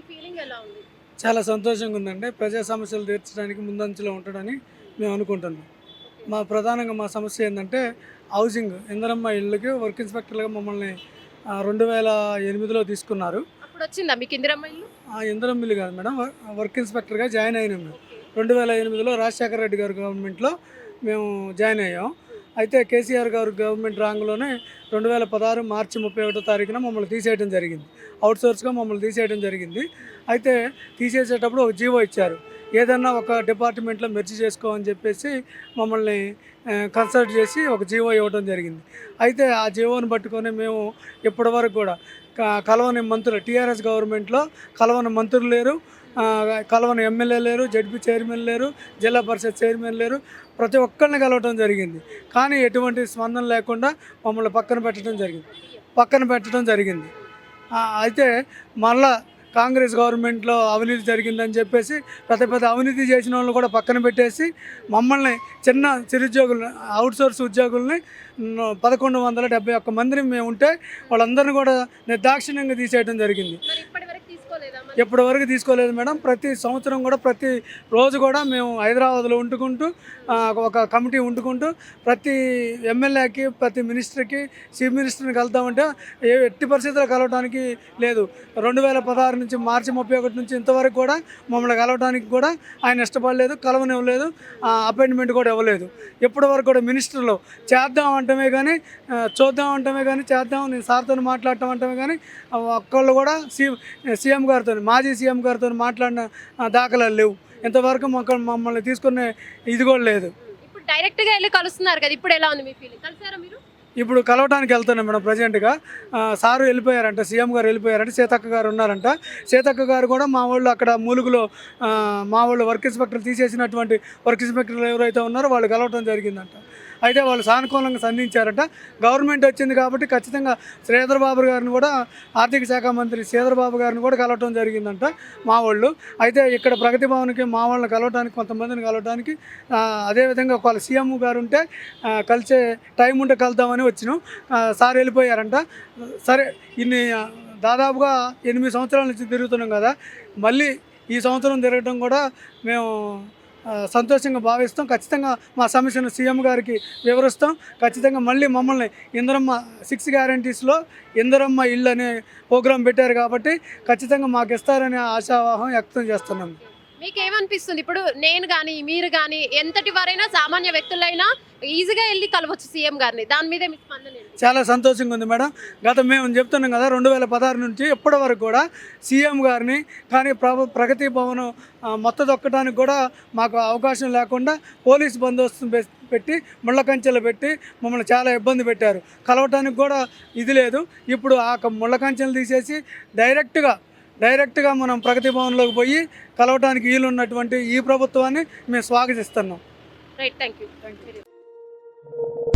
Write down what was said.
మీ feeling ఎలా ఉంది? చాలా సంతోషంగా ఉందండి. ప్రజా సమస్యలు తీర్చడానికి ముందంచులో ఉంటాడని మేము అనుకుంటున్నాం. మా ప్రధానంగా మా సమస్య ఏంటంటే హౌసింగ్. ఇందరమ్మ ఇళ్ళకి వర్క్ ఇన్స్పెక్టర్గా మమ్మల్ని రెండు వేల ఎనిమిదిలో తీసుకున్నారు. అప్పుడు వచ్చిందా మీకు ఇందిరమ్మ ఇల్లు? ఇల్లు కాదు మేడం. వర్క్ ఇన్స్పెక్టర్గా జాయిన్ అయినాం మేము. రెండు వేల ఎనిమిదిలో రాజశేఖర రెడ్డి గారి గవర్నమెంట్లో మేము జాయిన్ అయ్యాం. అయితే కేసీఆర్ గారు గవర్నమెంట్ రాంగ్లోనే రెండు వేల పదహారు మార్చి ముప్పై ఒకటో తారీఖున మమ్మల్ని తీసేయడం జరిగింది. అవుట్సోర్స్గా మమ్మల్ని తీసేయడం జరిగింది. అయితే తీసేసేటప్పుడు ఒక జీవో ఇచ్చారు. ఏదన్నా ఒక డిపార్ట్మెంట్లో మెర్చి చేసుకో అని చెప్పేసి మమ్మల్ని కన్సల్ట్ చేసి ఒక జీవో ఇవ్వడం జరిగింది. అయితే ఆ జీవోని పట్టుకొని మేము ఇప్పటివరకు కూడా కలవని మంత్రులు టీఆర్ఎస్ గవర్నమెంట్లో కలవని మంత్రులు లేరు కలవని ఎమ్మెల్యే లేరు జడ్పీ చైర్మన్ లేరు జిల్లా పరిషత్ చైర్మన్ లేరు ప్రతి ఒక్కరిని కలవటం జరిగింది. కానీ ఎటువంటి స్పందన లేకుండా మమ్మల్ని పక్కన పెట్టడం జరిగింది. పక్కన పెట్టడం జరిగింది. అయితే మళ్ళా కాంగ్రెస్ గవర్నమెంట్లో అవినీతి జరిగిందని చెప్పేసి పెద్ద పెద్ద అవినీతి చేసిన వాళ్ళని కూడా పక్కన పెట్టేసి మమ్మల్ని చిన్న చిరుద్యోగులు అవుట్సోర్స్ ఉద్యోగుల్ని పదకొండు వందల డెబ్బై ఒక్క మందిని మేము ఉంటే వాళ్ళందరినీ కూడా నిర్దాక్షిణ్యంగా తీసేయడం జరిగింది. ఇప్పటి వరకు తీసుకోలేదు మేడం. ప్రతి సంవత్సరం కూడా ప్రతి రోజు కూడా మేము హైదరాబాద్లో ఉంటుకుంటూ ఒక కమిటీ ఉంటుకుంటూ ప్రతి ఎమ్మెల్యేకి ప్రతి మినిస్టర్కి చీఫ్ మినిస్టర్ని కలుద్దామంటే ఏ ఎట్టి పరిస్థితుల్లో కలవడానికి లేదు. రెండు వేల పదహారు నుంచి మార్చి ముప్పై ఒకటి నుంచి ఇంతవరకు కూడా మమ్మల్ని కలవడానికి కూడా ఆయన ఇష్టపడలేదు కలవనివ్వలేదు అపాయింట్మెంట్ కూడా ఇవ్వలేదు. ఇప్పటి వరకు కూడా మినిస్టర్లో చేద్దాం అంటమే కానీ చూద్దాం అంటమే కానీ చేద్దాం నేను సార్తో మాట్లాడటం అంటమే కానీ ఒక్కళ్ళు కూడా సీ సీఎం గారితో మాజీ సీఎం గారితో మాట్లాడిన దాఖలాలు లేవు. ఇంతవరకు మాకు మమ్మల్ని తీసుకునే ఇది కూడా లేదు. ఇప్పుడు డైరెక్ట్గా వెళ్ళి కలుస్తున్నారు కదా ఇప్పుడు ఎలా ఉంది మీ ఫీలింగ్ కలిసారా మీరు? ఇప్పుడు కలవడానికి వెళ్తున్నాం మేడం ప్రజెంట్గా సారు వెళ్ళిపోయారంట సీఎం గారు వెళ్ళిపోయారంట సీతక్క గారు ఉన్నారంట. సీతక్క గారు కూడా మా వాళ్ళు అక్కడ మూలుగులో మా వాళ్ళు వర్క్ ఇన్స్పెక్టర్ తీసేసినటువంటి వర్క్ ఇన్స్పెక్టర్లు ఎవరైతే ఉన్నారో వాళ్ళు కలవటం జరిగిందంట. అయితే వాళ్ళు సానుకూలంగా స్పందించారట గవర్నమెంట్ వచ్చింది కాబట్టి ఖచ్చితంగా శ్రీధర్ బాబు గారిని కూడా ఆర్థిక శాఖ మంత్రి శ్రీధర్ బాబు గారిని కూడా కలవటం జరిగిందంట మా వాళ్ళు. అయితే ఇక్కడ ప్రగతి భవన్కి మా వాళ్ళని కలవడానికి కొంతమందిని కలవడానికి అదేవిధంగా ఒక సీఎం గారు ఉంటే కలిసే టైం ఉంటే కలుద్దామని వచ్చినాం. సార్ వెళ్ళిపోయారంట. సరే ఇన్ని దాదాపుగా ఎనిమిది సంవత్సరాల నుంచి తిరుగుతున్నాం కదా. మళ్ళీ ఈ సంవత్సరం తిరగడం కూడా మేము సంతోషంగా భావిస్తాం. ఖచ్చితంగా మా సమస్యను సీఎం గారికి వివరిస్తాం. ఖచ్చితంగా మళ్ళీ మమ్మల్ని ఇందరమ్మ సిక్స్ గ్యారంటీస్లో ఇందరమ్మ ఇల్లు అనే ప్రోగ్రాం పెట్టారు కాబట్టి ఖచ్చితంగా మాకు ఇస్తారనే ఆశావాహం వ్యక్తం చేస్తున్నాం. మీకేమనిపిస్తుంది? ఇప్పుడు నేను కానీ మీరు కానీ ఎంతటి వారైనా సామాన్య వ్యక్తులైనా ఈజీగా వెళ్ళి కలవచ్చు సీఎం గారిని. దాని మీద మీ స్పందన ఏంటి? చాలా సంతోషంగా ఉంది మేడం. గత మేము చెప్తున్నాం కదా రెండు వేల పదహారు నుంచి ఇప్పటి వరకు కూడా సీఎం గారిని కానీ ప్రభ ప్రగతి భవన్ ఆ, మొత్తం దొక్కడానికి కూడా మాకు అవకాశం లేకుండా పోలీస్ బందోబస్తు పె- పెట్టి ముళ్ళ కంచెలు పెట్టి మమ్మల్ని చాలా ఇబ్బంది పెట్టారు. కలవటానికి కూడా ఇది లేదు. ఇప్పుడు ఆ క- ముళ్ళ కంచెలు తీసేసి డైరెక్ట్గా డైరెక్ట్గా మనం ప్రగతి భవన్లోకి పోయి కలవటానికి వీలున్నటువంటి ఈ ప్రభుత్వాన్ని మేము స్వాగతిస్తున్నాం. Right thank you thank you